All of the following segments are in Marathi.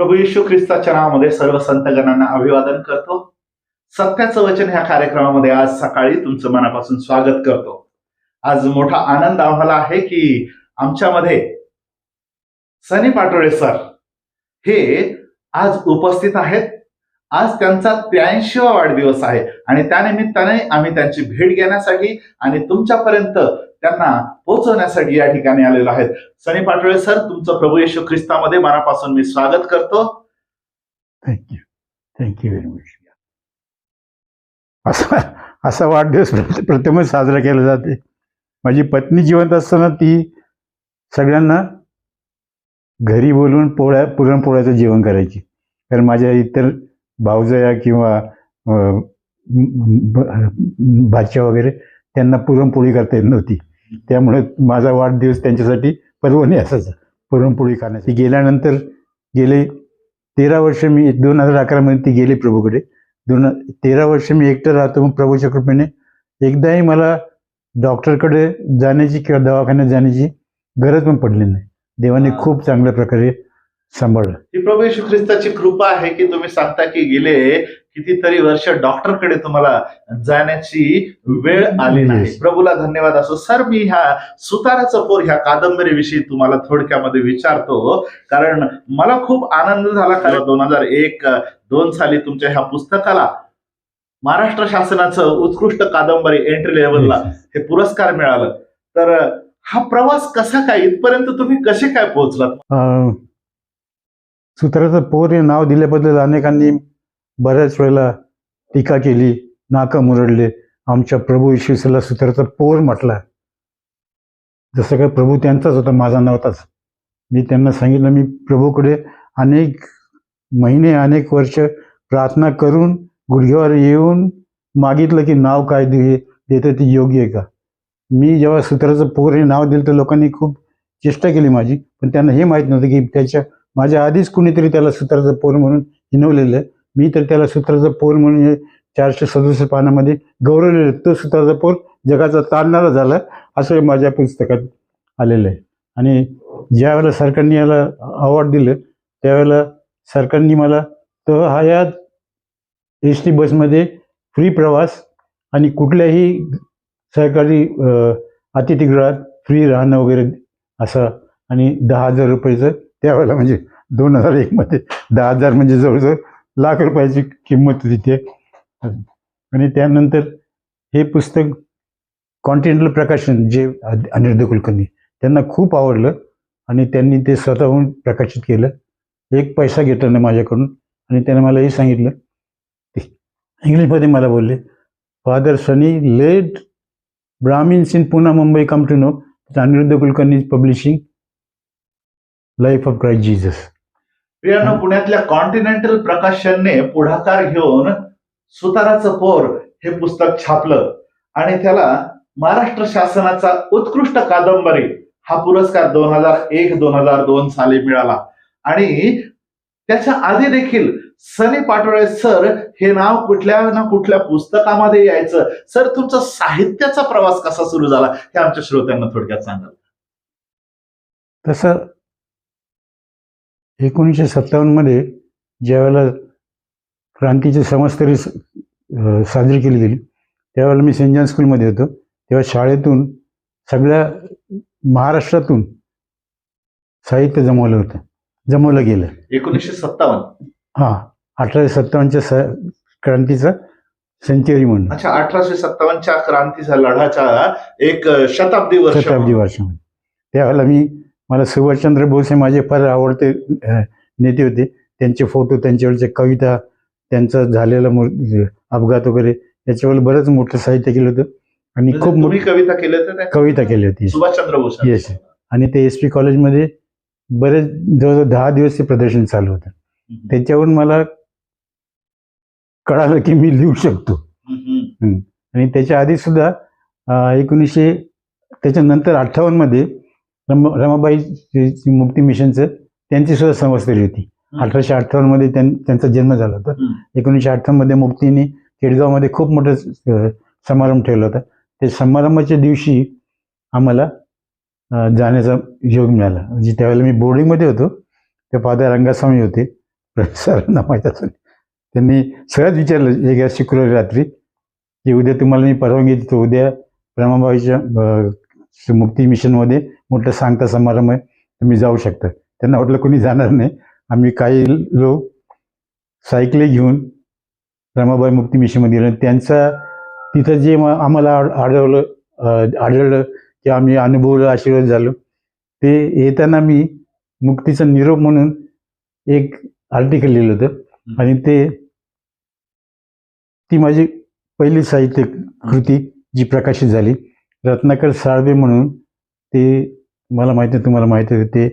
प्रभू येशू ख्रिस्ताच्या नावामध्ये सर्व संतगणांना अभिवादन करतो. सत्याचं वचन ह्या कार्यक्रमामध्ये आज सकाळी तुमचं मनापासून स्वागत करतो. आज मोठा आनंद आम्हाला आहे की आमच्यामध्ये सनी पाटोळे सर हे आज उपस्थित आहेत. आज त्यांचा त्र्याऐंशीवा वाढदिवस आहे आणि त्यानिमित्ताने आम्ही त्यांची भेट घेण्यासाठी आणि तुमच्यापर्यंत त्यांना पोहोचवण्यासाठी या ठिकाणी आलेलो आहेत. सनी पाटोळे सर तुमचं प्रभू येशू ख्रिस्तामध्ये मनापासून मी स्वागत करतो. थँक्यू थँक्यू व्हेरी मच असा असा वाढदिवस प्रथमच साजरा केला जाते. माझी पत्नी जिवंत असताना ती सगळ्यांना घरी बोलून पोळ्या पुरणपोळ्याचं जेवण करायची. कारण माझ्या इतर भावजया किंवा भाच्या वगैरे त्यांना पुरणपोळी करता येत नव्हती. त्यामुळे माझा वाढदिवस त्यांच्यासाठी पर्वणी असायचा पुरणपोळी खाण्याची गेल्यानंतर गेले तेरा वर्ष मी दोन हजार अकरामध्ये ती गेली प्रभूकडे. दोन तेरा वर्ष मी एकटं राहतो मग प्रभूच्या कृपेने एकदाही मला डॉक्टरकडे जाण्याची किंवा दवाखान्यात जाण्याची गरज पण पडली नाही. देवाने खूप चांगल्या प्रकारे सांभाळलं. ही प्रभू येशू ख्रिस्ताची कृपा आहे की तुम्ही सांगता की गेले कितीतरी वर्ष डॉक्टरकडे तुम्हाला जाण्याची वेळ आली नाही. प्रभूला धन्यवाद असो. सर मी ह्या सुताराचं पोर ह्या कादंबरीविषयी तुम्हाला थोडक्यामध्ये विचारतो. कारण मला खूप आनंद झाला कारण दोन हजार एक दोन साली तुमच्या ह्या पुस्तकाला महाराष्ट्र शासनाचं उत्कृष्ट कादंबरी एंट्री लेवलला हे पुरस्कार मिळालं. तर हा प्रवास कसा काय? इथपर्यंत तुम्ही कसे काय पोहोचलात? सूत्राचं पोर हे नाव दिल्याबद्दल अनेकांनी बऱ्याच वेळेला टीका केली नाका मुरडले. आमच्या प्रभू येशूला सूत्राचा पोर म्हटला. जसं काय प्रभू त्यांचाच होता माझा नव्हताच. मी त्यांना सांगितलं मी प्रभूकडे अनेक महिने अनेक वर्ष प्रार्थना करून गुडघ्यावर येऊन मागितलं की नाव काय दे देतं ते योग्य आहे का? मी जेव्हा सूत्राचं पोर हे नाव दिलं तर लोकांनी खूप चेष्टा केली माझी. पण त्यांना हे माहीत नव्हतं की त्याच्या माझ्या आधीच कुणीतरी त्याला सूत्राचं पोर म्हणून हिनवलेलं आहे. मी तर त्याला सूत्राचा पोर म्हणून चारशे सदुसष्ट पानामध्ये गौरवलेलं तो सूत्राचा पोर जगाचा ताणणारा झाला असं माझ्या पुस्तकात आलेलं आहे. आणि ज्यावेळेला सरकारने याला अवॉर्ड दिलं त्यावेळेला सरकारने मला तो हा या एस टी बसमध्ये फ्री प्रवास आणि कुठल्याही सरकारी अतिथीगृहात फ्री राहणं वगैरे असं आणि दहा हजार रुपयाचं त्यावेळेला म्हणजे दोन हजार एकमध्ये दहा हजार म्हणजे जवळजवळ लाख रुपयाची किंमत तिथे आणि त्यानंतर हे पुस्तक कॉन्टिनेंटल प्रकाशन जे अ- अनिरुद्ध कुलकर्णी त्यांना खूप आवडलं आणि त्यांनी ते स्वतःहून प्रकाशित केलं. एक पैसा घेतला नाही माझ्याकडून आणि त्याने मला हे सांगितलं. इंग्लिशमध्ये मला बोलले father Sunny let Brahmins in Pune Mumbai come to know Anirudh Kulkarni publishing life of Christ Jesus प्रियानो पुण्यातल्या कॉन्टिनेंटल प्रकाशनने पुढाकार घेऊन सुताराचं पोर हे पुस्तक छापलं. आणि त्याला महाराष्ट्र शासनाचा उत्कृष्ट कादंबरी हा पुरस्कार दोन हजार एक दोन हजार दोन साली मिळाला. आणि त्याच्या आधी देखील सनी पाटोळे सर हे नाव कुठल्या ना कुठल्या पुस्तकामध्ये यायचं? सर तुमचा साहित्याचा प्रवास कसा सुरू झाला? हे आमच्या श्रोत्यांना थोडक्यात सांगाल तसं एकोणीसशे सत्तावन्नमध्ये ज्यावेळेला क्रांतीची समस्तरी साजरी केली गेली त्यावेळेला मी सेंट जॉन स्कूलमध्ये होतो. तेव्हा शाळेतून सगळ्या महाराष्ट्रातून साहित्य जमवलं होतं जमवलं गेलं. एकोणीसशे सत्तावन्न? हां अठराशे सत्तावन्नच्या स क्रांतीचा सेंचुरी म्हणून. अच्छा अठराशे सत्तावन्नच्या क्रांतीचा लढाच्या एक शताब्दी वर्ष शताब्दी वर्षामध्ये त्यावेळेला मी मला सुभाषचंद्र बोस हे माझे फार आवडते नेते होते. त्यांचे फोटो त्यांच्यावरच्या कविता त्यांचा झालेला अपघात वगैरे याच्यावर बरंच मोठं साहित्य केलं होतं. आणि खूप म्हणजे तुम्ही मोठी कविता केल्या होत्या त्या? कविता केली होती सुभाषचंद्र बोस. Yes. आणि ते एस पी कॉलेजमध्ये बरेच जवळजवळ दहा दिवस ते प्रदर्शन चालू होतं. त्याच्यावरून मला कळालं की मी लिहू शकतो. आणि त्याच्या आधी सुद्धा एकोणीसशे त्याच्यानंतर अठ्ठावन्नमध्ये रम रमाबाई जे- जे मुक्ती मिशनचं त्यांची सुद्धा संवस्थरी होती. अठराशे अठ्ठावन्नमध्ये त्यां त्यांचा जन्म झाला होता. एकोणीसशे अठ्ठावन्नमध्ये मुक्तीने केडगावमध्ये खूप मोठं समारंभ ठेवला होता. ते समारंभाच्या दिवशी आम्हाला जाण्याचा योग मिळाला. म्हणजे त्यावेळेला मी बोर्डिंगमध्ये होतो. ते फादर रंगास्वामी होते. सरांना माहीत असेल. त्यांनी सहज विचारलं एका शुक्रवारी रात्री. की उद्या तुम्हाला मी परवानगी देतो. उद्या रमाबाईच्या मुक्ती मिशनमध्ये मोठं सांगता समारंभ आहे तुम्ही जाऊ शकता. त्यांना वाटलं कोणी जाणार नाही. आम्ही काही लोक सायकली घेऊन रमाबाई मुक्ती मिशनमध्ये गेलो. त्यांचा तिथं जे म- आम्हाला आढ- आढळलं आढळलं की आम्ही अनुभवलं आशीर्वाद झालो. ते येताना मी मुक्तीचा निरोप म्हणून एक आर्टिकल लिहिलं होतं. आणि ते ती माझी पहिली साहित्य कृती जी प्रकाशित झाली रत्नाकर साळवे म्हणून ते मला माहिती आहे तुम्हाला माहिती आहे ते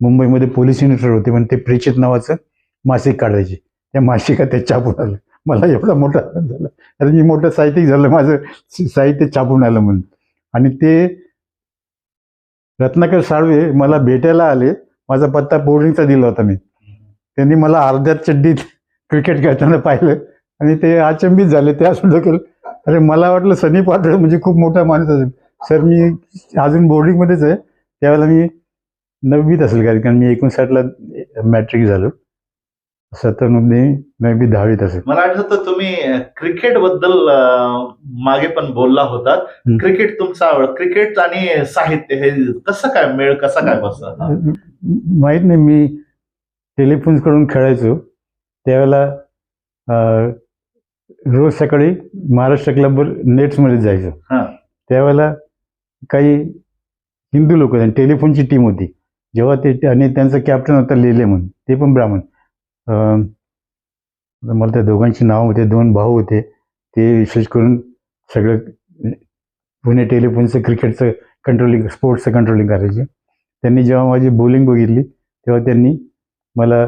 मुंबईमध्ये पोलीस युनिटर होते पण ते प्रेषित नावाचं मासिक काढायचे. त्या मासिकात ते छापून आलं. मला एवढा मोठा आनंद झाला. कारण मी मोठं साहित्यिक झालं माझं साहित्य छापून आलं म्हणून. आणि ते रत्नाकर साळवे मला भेटायला आले. माझा पत्ता बोर्डिंगचा दिला होता मी. त्यांनी मला अर्ध्या चड्डीत क्रिकेट खेळताना पाहिलं. आणि ते अचंबित झाले. त्या सुद्धा केलं. अरे मला वाटलं सनी पाटळ म्हणजे खूप मोठा माणूस असेल. सर मी अजून बोर्डिंगमध्येच आहे. त्यावेळेला मी नववीत असेल कारण कारण मी एकोणसाठला मॅट्रिक झालो. सत्त्याण्णवमध्ये नववी दहावीत असेल. मला आठवतं तुम्ही क्रिकेटबद्दल मागे पण बोलला होतात हं. क्रिकेट तुमचा आवड क्रिकेट आणि साहित्य हे कसं काय मेळ कसा काय बसला माहीत नाही मी टेलिफोन्सकडून खेळायचो. त्यावेळेला रोज सकाळी महाराष्ट्र क्लबवर नेट्समध्ये जायचो. हा. त्यावेळेला काही हिंदू लोक टेलिफोनची टीम होती. जेव्हा ते आणि त्यांचं कॅप्टन होता लेले म्हणून ते पण ब्राह्मण. मला त्या दोघांची नाव होते दोन भाऊ होते. ते विशेष करून सगळं पुणे टेलिफोनचं क्रिकेटचं कंट्रोलिंग स्पोर्ट्सचं कंट्रोलिंग करायचे. त्यांनी जेव्हा माझी बॉलिंग बघितली तेव्हा त्यांनी मला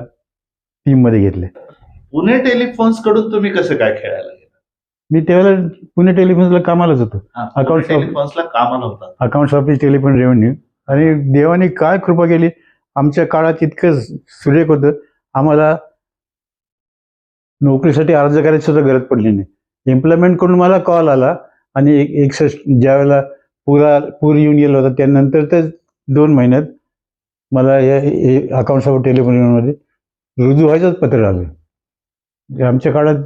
टीममध्ये घेतले. पुणे टेलिफोन्सकडून तुम्ही कसं काय खेळायला मी त्यावेळेला पुणे टेलिफोन्सला कामालाच होतो. of- टेलिफोन्सला कामाला होता. अकाउंट्स ऑफिस टेलिफोन रेव्हेन्यू आणि देवाने काय कृपा केली? आमच्या काळात इतकं सुरेख होतं. आम्हाला नोकरीसाठी अर्ज करायची सुद्धा गरज पडली नाही. एम्प्लॉयमेंटकडून मला कॉल आला आणि एक एकसष्ट ज्या वेळेला पुरा पूर येऊन गेला होता त्यानंतर तर दोन महिन्यात मला या अकाउंट्स ऑफ टेलिफोनमध्ये रुजू व्हायचंच पत्र आलं. आमच्या काळात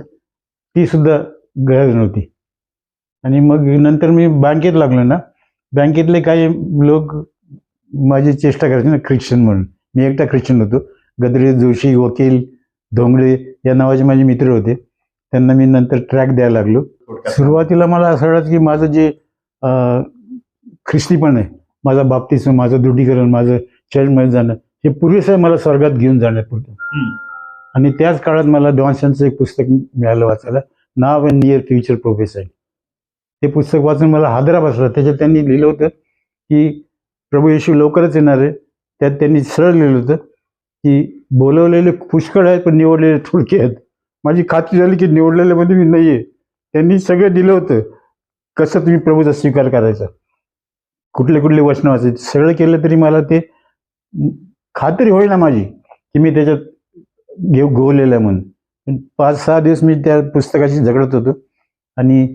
ती सुद्धा गरज नव्हती. आणि मग नंतर मी बँकेत लागलो ना बँकेतले काही लोक माझी चेष्टा करायचे ना ख्रिश्चन म्हणून. मी एकटा ख्रिश्चन होतो. गद्रे जोशी वकील धोंगडे या नावाचे माझे मित्र होते. त्यांना मी नंतर ट्रॅक द्यायला लागलो. सुरुवातीला मला असं वाटत की माझं जे ख्रिस्तीपण आहे माझा बाप्तिस्म माझं दृढीकरण माझं चर्चमध्ये जाणं हे आहे मला स्वर्गात घेऊन जाण्यापुरतं. आणि त्याच काळात मला डॉन्सनचं एक पुस्तक मिळालं वाचायला. नाव अँड नियर फ्युचर प्रोफेसर ते पुस्तक वाचून मला हादरा बसला. त्याच्यात त्यांनी लिहिलं होतं की प्रभू येशू लवकरच येणार आहे. त्यात त्यांनी सरळ लिहिलं होतं की बोलवलेले पुष्कळ आहेत पण निवडलेले थोडके आहेत. माझी खात्री झाली की निवडलेल्यामध्ये मी नाही आहे त्यांनी सगळं दिलं होतं. कसं तुम्ही प्रभूचा स्वीकार करायचा? कुठले कुठले वचनं वाचायचे? सगळं केलं तरी मला ते खात्री होईल ना माझी की मी त्याच्यात घेऊ गोवलेलं आहे म्हणून. पाच सहा दिवस मी त्या पुस्तकाशी झगडत होतो. आणि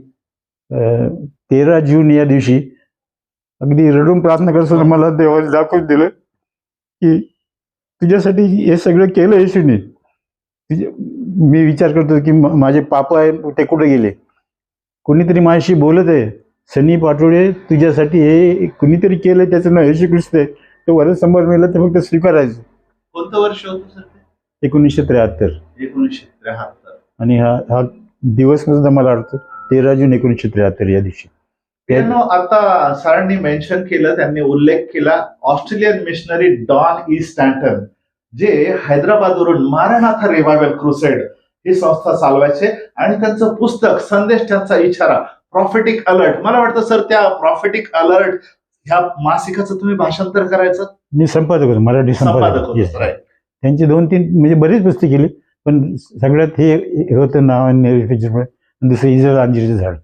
तेरा जून या दिवशी अगदी रडून प्रार्थना करत असताना मला देवाने दाखवून दिलं की तुझ्यासाठी हे सगळं केलं येशूने. तुझे मी विचार करतो की माझे पापा आहे ते कुठे गेले? कोणीतरी माझ्याशी बोलत आहे. सनी पाटोळे तुझ्यासाठी हे कुणीतरी केलं त्याचं नाव येशू ख्रिस्त आहे. तो वरच समोर मिळलं तर फक्त स्वीकारायचं. कोणतं वर्ष होतं सर एकोणीसशे त्र्याहत्तर. एकोणीसशे त्र्याहत्तर. आणि हा हा दिवस सुद्धा मला वाटतं तेरा जून एकोणीसशे त्र्याहत्तर या दिवशी. त्यानं आता सरांनी मेन्शन केलं त्यांनी उल्लेख केला Australian missionary Don E Stanton जे हैदराबादवरून मारानाथा रिवायवल क्रुसेड ही संस्था चालवायचे आणि त्यांचं पुस्तक संदेश त्यांचा इशारा प्रॉफिटिक अलर्ट मला वाटतं सर त्या प्रॉफिटिक अलर्ट ह्या मासिकाचं तुम्ही भाषांतर करायचं? मी संपादक होतो मराठी संपादक. होते. त्यांची दोन तीन म्हणजे बरीच पुस्तके केली पण सगळ्यात हे होतं नाव आणि दुसरं इस्रायल अंजिरीचं झाड.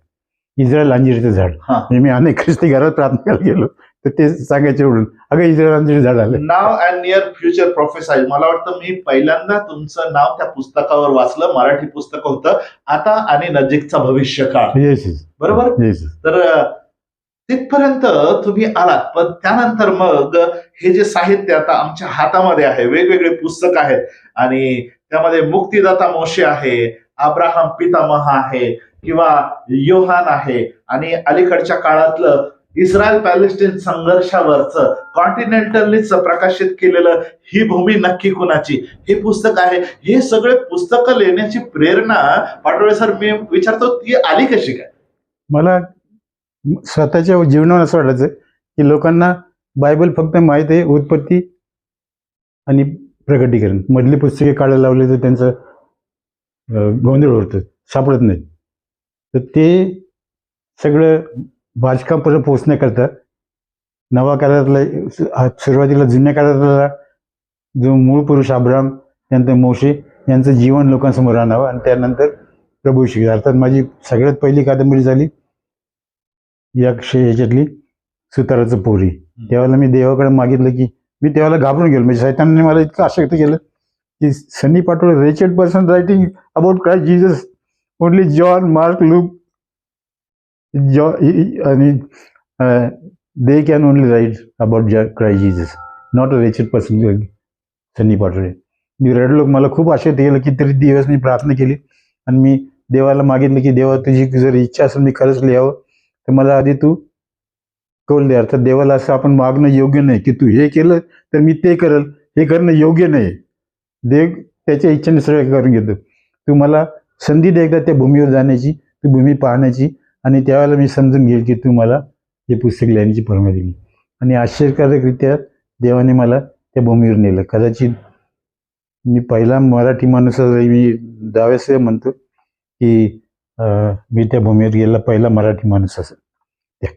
इस्रायल अंजिरीचं झाड. म्हणजे मी अनेक ख्रिस्ती घरात प्रार्थना करायला गेलो तर ते सांगायचे उडून अगं इस्रायल अंजिरी झाड आलं नाव अँड नियर फ्युचर प्रोफेसर मला वाटतं मी पहिल्यांदा तुमचं नाव त्या पुस्तकावर वाचलं मराठी पुस्तक होतं. आता आणि नजीकचा भविष्य काळ येस बरोबर? येस तर तिथपर्यंत तुम्ही आलात. पण त्यानंतर मग हे जे साहित्य आता आमच्या हातामध्ये आहे वेगवेगळे पुस्तक आहेत. आणि त्यामध्ये मुक्तिदाता मोशे आहे अब्राहम पितामह आहे किंवा योहान आहे. आणि अलीकडच्या काळातलं इस्रायल पॅलेस्टीन संघर्षावरचं कॉन्टिनेंटलीच प्रकाशित केलेलं ही भूमी नक्की कुणाची? हे पुस्तक आहे. हे सगळे पुस्तकं लिहिण्याची प्रेरणा पाटोळे सर मी विचारतो ती आली कशी काय? मला स्वतःच्या जीवनावर असं वाटायचं की लोकांना बायबल फक्त माहीत आहे उत्पत्ती आणि प्रकटीकरण. मधली पुस्तके काढायला लावले तर त्यांचं गोंधळ होतं सापडत नाही. तर ते सगळं भाजकापर्यंत पोचण्याकरता नवा काळातला सुरुवातीला जुन्या काळातला जो मूळ पुरुष अब्राम त्यानंतर मोशे यांचं जीवन लोकांसमोर आणावं आणि त्यानंतर प्रभू शिक अर्थात माझी सगळ्यात पहिली कादंबरी झाली या क्ष- याच्यातली सुताराचं पोरी. तेव्हाला मी देवाकडे मागितलं की मी तेव्हाला घाबरून गेलो. म्हणजे सैतानाने मला इतकं आशक्त केलं की Sunny Patole wretched person writing about cry Jesus only John Mark Luke जॉ आणि they can only write about cry Jesus not a wretched person Sunny Patole. मी रडलो मला खूप आशक्त केलं की तरी दिवस मी प्रार्थना केली आणि मी देवाला मागितलं की देवा तुझी जर इच्छा असेल मी खरंच लिहावं. तर मला आधी तू कौल दे. अर्थात देवाला असं आपण मागणं योग्य नाही की तू हे केलं तर मी ते करल. हे करणं योग्य नाही. देव त्याच्या इच्छेने सगळं करून घेतो. तू मला संधी दे एकदा त्या भूमीवर जाण्याची तू भूमी पाहण्याची आणि त्यावेळेला मी समजून घेईल की तू मला हे पुस्तक लिहिण्याची परवानगी दिली. आणि आश्चर्यकारकरित्या देवाने मला त्या भूमीवर नेलं. कदाचित मी पहिला मराठी माणूस मी दाव्यास म्हणतो की मी त्या भूमीवर गेलेला पहिला मराठी माणूस असेल. त्या-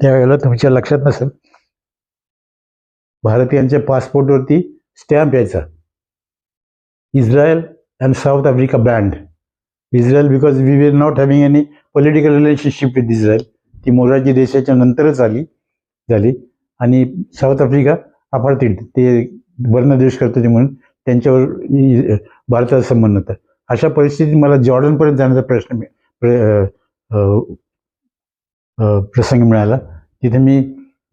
त्यावेळेला तुमच्या लक्षात नसेल. भारतीयांच्या पासपोर्टवरती स्टॅम्प यायचा. Israel and South Africa banned Israel because we were not having any political relationship with Israel ती मोरारजी देशाच्या नंतरच आली झाली. आणि साऊथ आफ्रिका अपार्थिड ते वर्ण देश करत होते म्हणून त्यांच्यावर भारताचा संबंध होता. अशा परिस्थितीत मला जॉर्डनपर्यंत जाण्याचा प्रश्न प्रसंग मिळाला. तिथे मी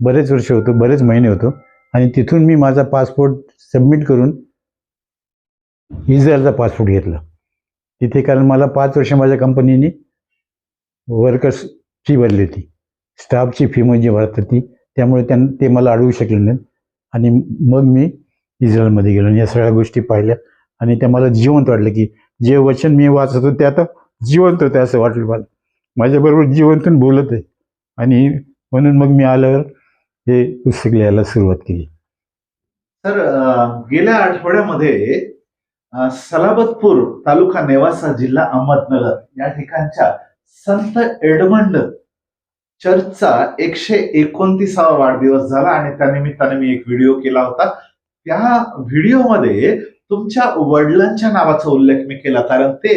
बरेच वर्ष होतो बरेच महिने होतो. आणि तिथून मी माझा पासपोर्ट सबमिट करून इस्रायलचा पासपोर्ट घेतला. तिथे कारण मला पाच वर्ष माझ्या कंपनीने वर्कर्स फी भरली होती. स्टाफची फी म्हणजे भरत होती. त्यामुळे त्यां ते मला अडवू शकले नाहीत. आणि मग मी इस्रायलमध्ये गेलो. आणि या सगळ्या गोष्टी पाहिल्या. आणि त्या मला जिवंत वाटलं की जे वचन मी वाचत होतो ते आता जिवंत होते असं वाटलं मला. माझ्याबरोबर जिवंतून बोलत आहे. आणि म्हणून मग मी आल्यावर हे पुस्तक लिहायला सुरुवात केली. तर गेल्या आठवड्यामध्ये सलाबतपूर तालुका नेवासा जिल्हा अहमदनगर या ठिकाणच्या संत एडमंड चर्चचा एकशे एकोणतीसावा वाढदिवस झाला आणि त्यानिमित्ताने मी एक व्हिडिओ केला होता. त्या व्हिडिओमध्ये तुमच्या वडिलांच्या नावाचा उल्लेख मी केला कारण ते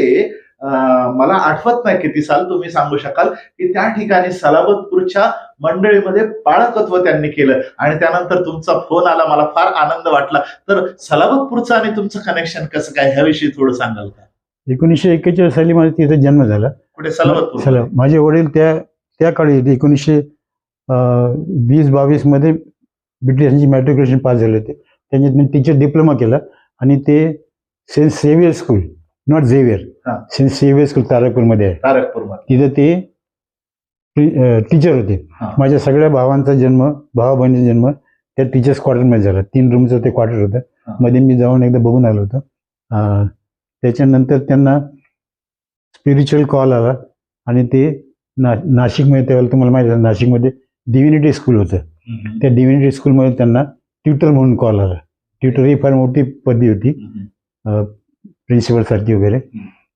मला आठवत नाही किती साल तुम्ही सांगू शकाल की त्या ठिकाणी सलाबतपूरच्या मंडळीमध्ये बाळकत्व त्यांनी केलं आणि त्यानंतर तुमचा फोन आला मला फार आनंद वाटला. तर सलाबतपूरचं आणि तुमचं कनेक्शन कसं काय? ह्याविषयी थोडं सांगाल का? एकोणीसशे एक्केचाळीस साली माझा तिथे जन्म झाला. कुठे? सलाबतपूर चला माझे वडील त्या त्या काळी एकोणीसशे वीस बावीसमध्ये ब्रिटिशांची मॅट्रिक्युलेशन पास झाले होते. त्यांनी टीचर डिप्लोमा केला. आणि ते Saint Saviour school not Xavier हा. सेंट सेवियर स्कूल तारकपूरमध्ये आहे तारकपूरमध्ये तिथं ते टीचर होते हा. माझ्या सगळ्या भावांचा जन्म भावा बहिणीचा जन्म त्या टीचर्स क्वार्टरमध्ये झाला तीन रूमचं ते क्वार्टर होतं. मध्ये मी जाऊन एकदा बघून आलो होतो अं, त्याच्यानंतर त्यांना स्पिरिच्युअल कॉल आला आणि ते ना नाशिकमध्ये त्यावेळेला तुम्हाला माहिती आहे नाशिकमध्ये डिव्हिनिटी स्कूल होतं हम्म. त्या डिव्हिनिटी स्कूलमध्ये त्यांना ट्युटर म्हणून कॉल आला ट्युटर ही फार मोठी पदवी होती. प्रिन्सिपल सारखी वगैरे.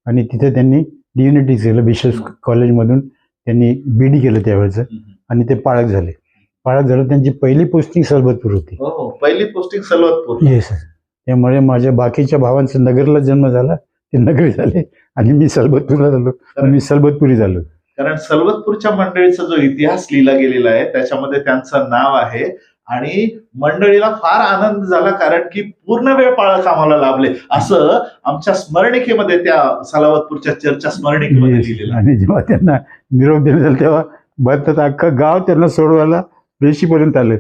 आणि तिथे त्यांनी डिव्हिनिटी केलं बिशप कॉलेजमधून त्यांनी बी डी केलं त्यावेळेचं. आणि ते पाळक झाले. पाळक झालं त्यांची पहिली पोस्टिंग सरबतपूर होती. हो हो. पहिली पोस्टिंग सलवतपूर येस त्यामुळे माझ्या बाकीच्या भावांचा नगरला जन्म झाला ते नगरी झाले आणि मी सरबतपूरला झालो. मी सरबतपुरी झालो. कारण सलवतपूरच्या मंडळीचा जो इतिहास लिहिला गेलेला आहे त्याच्यामध्ये त्यांचं नाव आहे आणि मंडळीला फार आनंद झाला कारण की पूर्ण वेळ पाळक आम्हाला लाभले. असं आमच्या स्मरणिकेमध्ये त्या सलावतपूरच्या चर्चा स्मरणिकेमध्ये. लिहिलेलं आणि जेव्हा त्यांना निरोप देण्यात आला तेव्हा भरतात अख्खं गाव त्यांना सोडवायला वेशीपर्यंत आलं.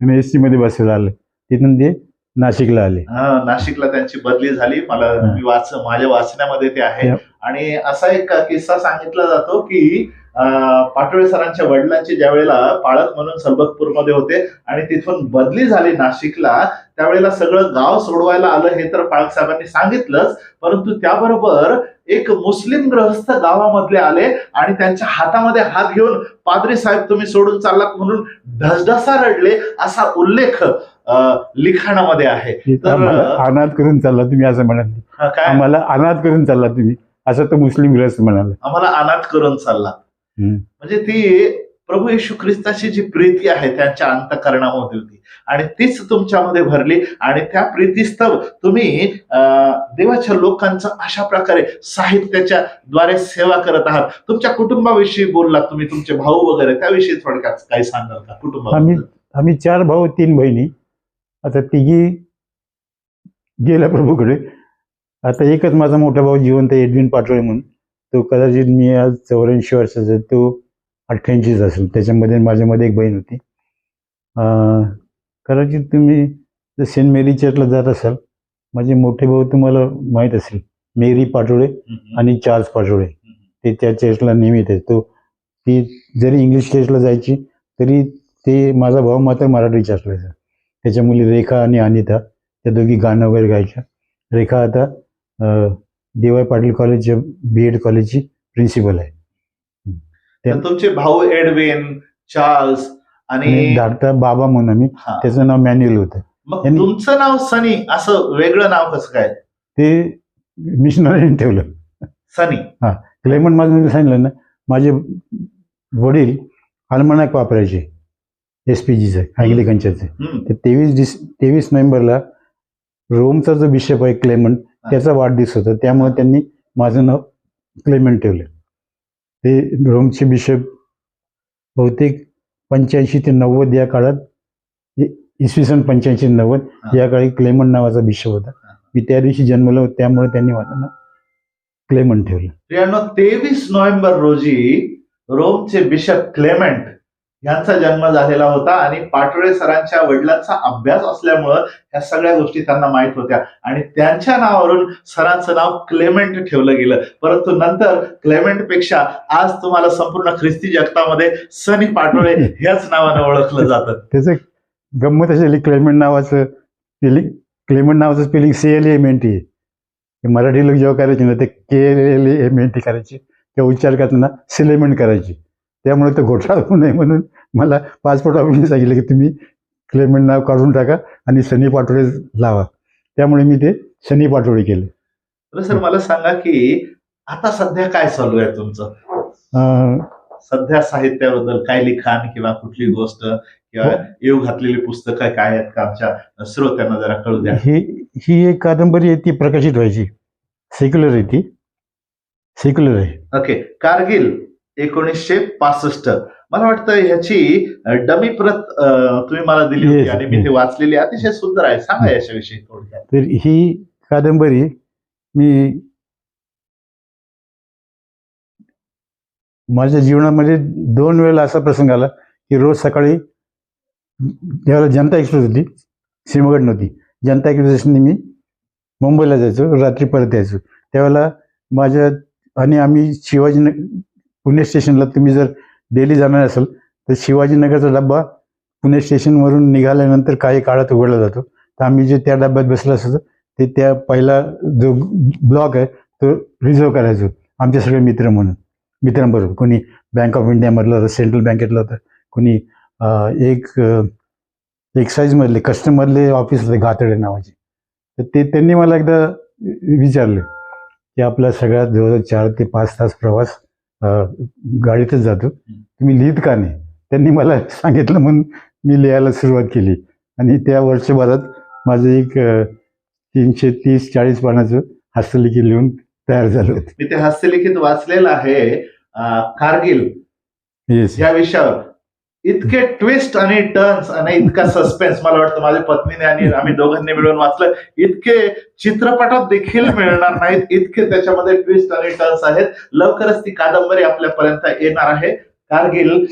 आणि एसमध्ये बसायला आलं. तिथून ते नाशिकला आले. हा, नाशिकला त्यांची बदली झाली. मला. मी वाच माझ्या वाचण्यामध्ये ते आहे. आणि असा एक किस्सा सांगितला जातो की पाटोळे सरांच्या वडिलांची ज्या वेळेला पाळक म्हणून सलबतपूरमध्ये होते आणि तिथून बदली झाली नाशिकला त्यावेळेला सगळं गाव सोडवायला आलं हे तर पाळक साहेबांनी सांगितलंच परंतु त्याबरोबर एक मुस्लिम ग्रहस्थ गावामधले आले आणि त्यांच्या हातामध्ये हात घेऊन पादरी साहेब तुम्ही सोडून चाललात म्हणून ढसढसा रडले असा उल्लेख लिखाणामध्ये आहे. तर- अनाथ करून चालला तुम्ही असं म्हणाले. काय? आम्हाला अनाथ करून चालला तुम्ही. असं तो मुस्लिम ग्रस्त म्हणाला. आम्हाला अनाथ करून चालला. म्हणजे ती प्रभू येशू ख्रिस्ताची जी प्रीती आहे त्यांच्या अंतकरणामध्ये होती आणि तीच तुमच्यामध्ये भरली आणि त्या प्रीतीस्तव तुम्ही देवाच्या लोकांचं अशा प्रकारे साहित्याच्या द्वारे सेवा करत आहात. तुमच्या कुटुंबाविषयी बोललात तुम्ही तुमचे भाऊ वगैरे त्याविषयी थोडक्यात काही सांगाल का कुटुंबाबद्दल? आम्ही चार भाऊ तीन बहिणी. आता तिघी गेल्या प्रभूकडे. आता एकच माझा मोठा भाऊ जिवंत एडविन पाटोळे म्हणून. तो कदाचित मी आज चौऱ्याऐंशी वर्षाचा आहे, तो अठ्ठ्याऐंशीच असेल. त्याच्यामध्ये माझ्यामध्ये एक बहीण होती. कदाचित तुम्ही जर सेंट मेरी चर्चला जात असाल माझे मोठे भाऊ तुम्हाला माहीत असेल मेरी पाटोळे. आणि चार्ल्स पाटोळे. ते त्या चर्चला नियमित आहे तो ती जरी इंग्लिश चर्चला जायची तरी ते माझा भाऊ मात्र मराठी चर्चला त्याच्या मुली रेखा आणि अनिता त्या दोघी गाणं वगैरे गायच्या. रेखा आता D Y Patil college B Ed कॉलेजची प्रिन्सिपल आहे. तर तुमचे भाऊ एडविन चार्ल्स आणि धाकटा बाबा म्हणून आम्ही. हा. त्याचं नाव मॅन्युअल होतं. मग तुमचं नाव सनी असं वेगळं नाव कसं काय? ते मिशनरीने ठेवलं. सनी. क्लेमन माझं मी सांगितलं ना माझे वडील अल्मनाक वापरायचे एस पी जीचं. ते तेवीस डिस तेवीस नोव्हेंबरला रोमचा जो बिशप आहे क्लेमंट त्याचा वाढदिवस होता. त्यामुळे त्यांनी माझं नाव क्लेमंट ठेवलं. ते रोमचे बिशप बहुतेक पंच्याऐंशी ते नव्वद या काळात इसवी सन पंच्याऐंशी नव्वद. या काळी क्लेमंट नावाचा बिशप होता. मी त्या दिवशी जन्मलो त्यामुळे त्यांनी माझं नाव क्लेमंट ठेवलं. तेवीस नोव्हेंबर रोजी रोमचे बिशप क्लेमेंट यांचा जन्म झालेला होता आणि पाटोळे सरांच्या वडिलांचा अभ्यास असल्यामुळं ह्या सगळ्या गोष्टी त्यांना माहीत होत्या. आणि त्यांच्या नावावरून सरांचं नाव क्लेमेंट ठेवलं गेलं. परंतु नंतर क्लेमेंटपेक्षा आज तुम्हाला संपूर्ण ख्रिस्ती जगतामध्ये सनी पाटोळे ह्याच नावानं ओळखलं जातं. त्याचं गंमत असेल क्लेमंट नावाचं स्पेलिंग क्लेमंट नावाचं spelling C L M N T Marathi लोक जेव्हा करायचे ना ते K L M N T करायचे. किंवा उच्चार करताना सिलेमेंट करायचे. त्यामुळे तो घोटाळा होऊ नये म्हणून मला पासपोर्ट ऑफिसने सांगितलं की तुम्ही क्लेमंट नाव काढून टाका आणि शनी पाटोळे लावा. त्यामुळे मी ते शनी पाटोळे केले. तर सर मला सांगा की आता सध्या काय चालू आहे तुमचं? सध्या साहित्याबद्दल काय लिखाण किंवा कुठली गोष्ट किंवा येऊ घातलेली पुस्तकं काय आहेत का आमच्या श्रोत्यांना जरा कळू द्या. ही ही एक कादंबरी आहे ती प्रकाशित व्हायची. सेक्युलर आहे ती. सेक्युलर आहे. ओके कारगिल. एकोणीसशे पासष्ट. मला वाटतं ह्याची डमी प्रत तुम्ही मला दिली होती आणि मी ते. वाचलेली. अतिशय सुंदर आहे. सांगा याच्याविषयी थोडक्यात. तर ही कादंबरी मी माझ्या जीवनामध्ये दोन वेळेला असा प्रसंग आला की रोज सकाळी त्यावेळेला जनता एक्सप्रेस होती सिंहगड नव्हती जनता एक्सप्रेसने मी मुंबईला जायचो रात्री परत यायचो. त्यावेळेला माझ्या आणि आम्ही शिवाजी पुणे स्टेशनला तुम्ही जर डेली जाणार असाल तर शिवाजीनगरचा डब्बा पुणे स्टेशनवरून निघाल्यानंतर काही काळात उघडला जातो. तर आम्ही जे त्या डब्यात बसलो असतो ते त्या पहिला जो ब्लॉक आहे तो रिझर्व करायचो आमचे सगळे मित्र म्हणून. मित्रांबरोबर. कोणी बँक ऑफ इंडियामधलं होतं सेंट्रल बँकेतलं होतं. कोणी एक एक्साईजमधले कस्टमरले ऑफिस होते घातडे नावाचे. तर ते त्यांनी मला एकदा विचारले की आपला सगळ्यात जवळजवळ चार ते पाच तास प्रवास गाडीतच जातो. तुम्ही लिहित का नाही? त्यांनी मला सांगितलं म्हणून मी लिहायला सुरुवात केली. आणि त्या वर्षभरात माझं एक तीनशे तीस चाळीस पानाचं हस्तलिखित लिहून तयार झालं होतं. मी ते हास्यलिखित वाचलेलं आहे कारगिल. येस या विषयावर. इतके ट्विस्ट आणि टर्न्स आणि इतका सस्पेन्स मला वाटतं माझ्या पत्नीने आणि आम्ही दोघांनी मिळून वाचलं. इतके चित्रपटात देखील मिळणार नाहीत. इतके त्याच्यामध्ये ट्विस्ट आणि टर्न्स आहेत. लवकरच ती कादंबरी आपल्यापर्यंत येणार आहे. कारगिल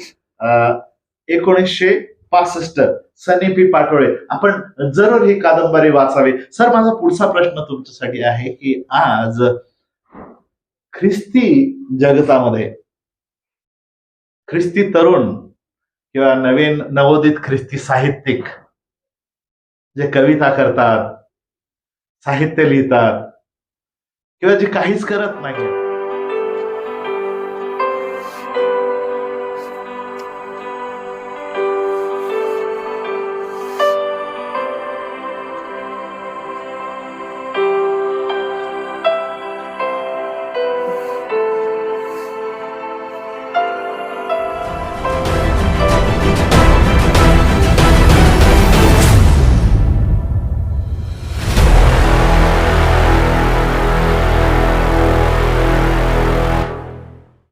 एकोणीसशे पासष्ट सनी पी पाटोळे. आपण जरूर ही कादंबरी वाचावी. सर माझा पुढचा प्रश्न तुमच्यासाठी आहे की आज ख्रिस्ती जगतामध्ये ख्रिस्ती तरुण किंवा नवीन नवोदित ख्रिस्ती साहित्यिक जे कविता करतात साहित्य लिहितात किंवा जे काहीच करत नाही